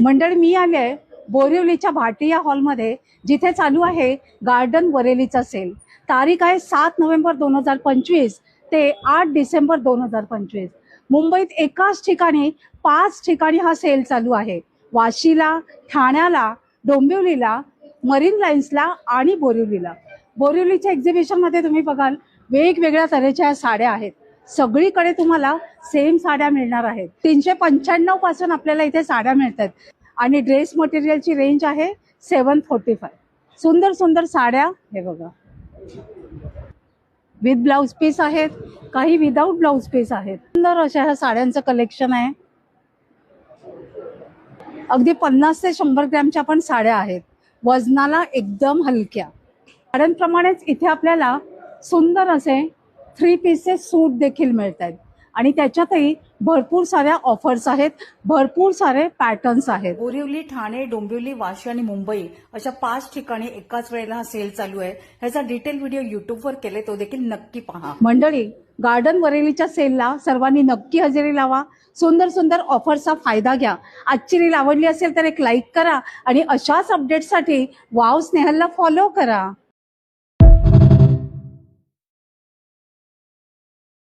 मंडळ मी आले आहे बोरिवलीच्या भाटिया हॉलमध्ये जिथे चालू आहे गार्डन वरेलीचा सेल. तारीख आहे सात नोव्हेंबर दोन हजार पंचवीस ते आठ डिसेंबर दोन हजार पंचवीस. मुंबईत एकाच ठिकाणी पाच ठिकाणी हा सेल चालू आहे. वाशीला ठाण्याला डोंबिवलीला मरीन लाईन्सला आणि बोरिवलीला. बोरिवलीच्या एक्झिबिशनमध्ये तुम्ही बघाल वेगवेगळ्या तऱ्हेच्या साड्या आहेत. सगळीकडे तुम्हाला सेम साड्या मिळणार आहेत. तीनशे पंच्याण्णवपासून आपल्याला इथे साड्या मिळतात. आणि ड्रेस मटेरियलची रेंज आहे सेवन फोर्टी फाय सुंदर सुंदर साड्या हे बघा. विथ ब्लाऊज पीस आहेत. काही विदाऊट ब्लाऊज पीस आहेत. सुंदर अशा ह्या साड्यांचं कलेक्शन आहे. अगदी पन्नास ते शंभर ग्रॅमच्या पण साड्या आहेत. वजनाला एकदम हलक्या. साड्यांप्रमाणेच इथे आपल्याला सुंदर असे थ्री पीसेस सूट देखील मिळत आहेत आणि त्याच्यातही भरपूर साऱ्या ऑफर्स आहेत. भरपूर सारे पॅटर्न्स आहेत. बोरिवली ठाणे डोंबिवली वाशी आणि मुंबई अशा पाच ठिकाणी एकाच वेळेला हा सेल चालू आहे. ह्याचा डिटेल व्हिडिओ युट्यूबवर केले तो देखील नक्की पहा. मंडळी गार्डन वरेलीच्या सेलला सर्वांनी नक्की हजेरी लावा. सुंदर सुंदर ऑफरचा फायदा घ्या. आजची रील आवडली असेल तर एक लाईक करा. आणि अशाच अपडेटसाठी वाव स्नेहलला फॉलो करा.